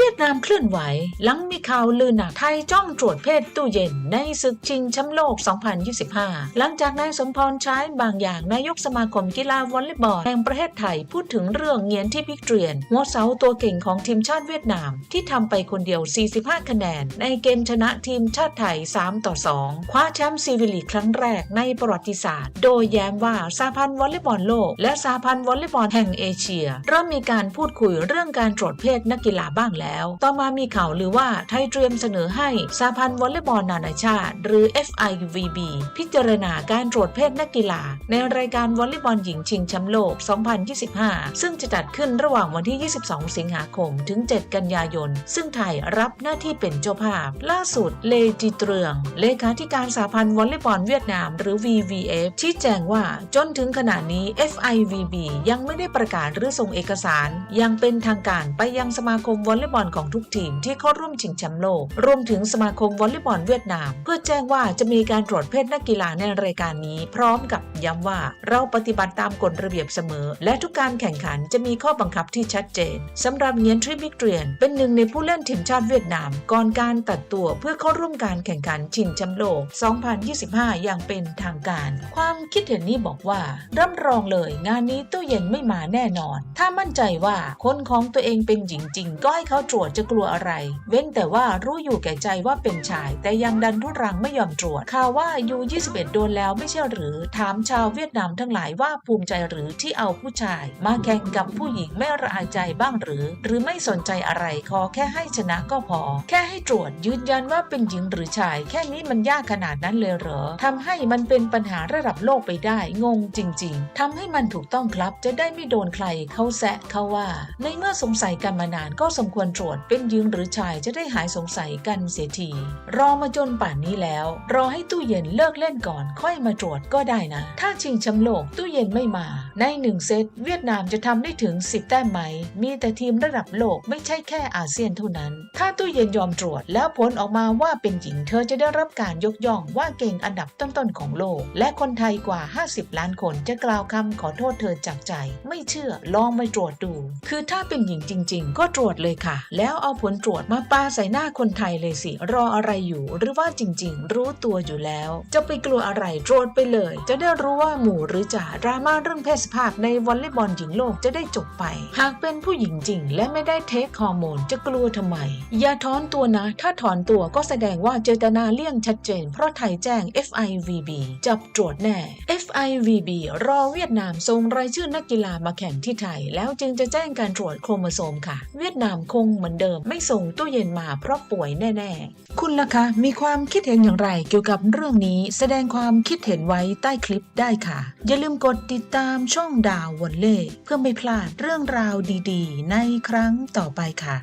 วียดนามเคลื่อนไหว หลังมีข่าวลือหนักไทยจ้องตรวจเพศตู้เย็น ในศึกชิงแชมป์โลก 2025 หลังจากนายสมพรใช้บางอย่างนายกสมาคมกีฬาวอลเลย์บอลแห่งประเทศไทยพูดถึงเรื่องเงียนที่พิกเตรียนหัวเสาตัวเก่งของทีมชาติเวียดนาม ที่ทำไปคนเดียว 45 คะแนน ในเกมชนะทีมชาติไทย 3 ต่อ 2 คว้าแชมป์ซีวิลีครั้งแรกในประวัติศาสตร์ โดยแย้มว่าสาพันธ์วอลเลย์บอลโลก และสาพันธ์วอลเลย์บอลแห่งเอเชีย เริ่มมีการพูดคุยเรื่องการตรวจเพศนักกีฬาบ้างแล้วต่อมามีข่าวลือว่าไทยเตรียมเสนอให้สาพันธ์วอลเลย์บอลนานาชาติ หรือ FIVB พิจารณาการตรวจเพศนักกีฬา ในรายการวอลเลย์บอลหญิงชิงแชมป์โลก 2025 ซึ่งจะจัดขึ้นระหว่างวันที่ 22 สิงหาคม ถึง 7 กันยายน ซึ่งไทยรับหน้าที่เป็นเจ้าภาพ ล่าสุดเลจิเตรืองเลขาธิการสาพันธ์วอลเลย์บอลเวียดนาม หรือ VVF ชี้แจงว่าจนถึงขณะนี้ FIVB ยังไม่ได้ประกาศหรือส่งเอกสาร ยังเป็นทางการไปยังสมาคมวอลเลย์บอลของทุกทีมที่เข้าร่วมชิงแชมป์โลก รวมถึงสมาคมวอลเลย์บอลเวียดนาม เพื่อแจ้งว่าจะมีการตรวจเพศนักกีฬาในรายการนี้ พร้อมกับย้ำว่าเราปฏิบัติตามกฎระเบียบเสมอ และทุกการแข่งขันจะมีข้อบังคับที่ชัดเจนสำหรับเงียนทริบิกเรียน เป็นหนึ่งในผู้เล่นทีมชาติเวียดนาม ก่อนการตัดตัวเพื่อเข้าร่วมการแข่งขันชิงแชมป์โลก 2025 อย่างเป็นทางการ ความคิดเห็นนี้บอกว่ารับรองเลยงานนี้ตู้เย็นไม่มาแน่นอน ถ้ามั่นใจว่าคนของตัวเองเป็นหญิงจริงก็ให้เขาตรวจจะกลัวอะไร เว้นแต่ว่ารู้อยู่แก่ใจว่าเป็นชาย แต่ยังดันทุรังไม่ยอมตรวจข่าวว่ายู21 โดนแล้วไม่ใช่หรือ ถามชาวเวียดนามทั้งหลายว่าภูมิใจหรือที่เอาผู้ชาย มาแข่งกับผู้หญิงไม่ระอายใจบ้างหรือ หรือไม่สนใจอะไรขอแค่ให้ชนะก็พอ แค่ให้ตรวจยืนยันว่าเป็นหญิงหรือชาย แค่นี้มันยากขนาดนั้นเลยเหรอทำให้มันเป็นปัญหาระดับโลกไปได้งงจริง ๆทำให้มันถูกต้องครับจะได้ไม่โดนใครเขาแซะเขาว่า ในเมื่อสงสัยกันมานานก็สมควรตรวจเป็นหญิงหรือชายจะได้หายสงสัยกันเสียที รอมาจนป่านนี้แล้ว รอให้ตู้เย็นเลิกเล่นก่อน ค่อยมาตรวจก็ได้นะ ถ้าชิงแชมป์โลกตู้เย็นไม่มา ในหนึ่งเซตเวียดนามจะทำได้ถึง 10 แต้มไหม มีแต่ทีมระดับโลกไม่ใช่แค่อาเซียนเท่านั้น ถ้าตู้เย็นยอมตรวจแล้วผลออกมาว่าเป็นหญิงเธอจะได้รับการยกย่องว่าเก่งอันดับต้นๆของโลก และคนไทยกว่า 50 ล้านคนจะกล่าวคำขอโทษเธอจากใจ ไม่เชื่อลองมาตรวจดู คือถ้าเป็นหญิงจริง ๆ ก็ตรวจเลยค่ะ แล้วเอาผลตรวจมาปาใส่หน้าคนไทยเลยสิ รออะไรอยู่ หรือว่าจริง ๆ รู้ตัวอยู่แล้ว จะไปกลัวอะไรตรวจไปเลย จะได้รู้ว่าหมู่หรือจ่าดราม่าเรื่องเพศสภาพในวอลเลย์บอลหญิงโลกจะได้จบไป หากเป็นผู้หญิงจริง และไม่ได้เทคฮอร์โมนจะกลัวทำไม อย่าถอนตัวนะ ถ้าถอนตัวก็แสดงว่าเจตนาเลี่ยงชัดเจน เพราะไทยแจ้ง FIVB จับตรวจแน่ FIVB รอเวียดนามส่งรายชื่อนักกีฬามาแข่งที่ไทย แล้วจึงจะแจ้งการตรวจโครโมโซมค่ะ เวียดนามคงเหมือนเดิม ไม่ส่งตู้เย็นมาเพราะป่วยแน่ๆ คุณล่ะคะ มีความคิดเห็นอย่างไรเกี่ยวกับเรื่องนี้แสดงความคิดเห็นไว้ใต้คลิปได้ค่ะ อย่าลืมกดติดตามช่องดาววันเล่เพื่อไม่พลาดเรื่องราวดีๆ ในครั้งต่อไปค่ะ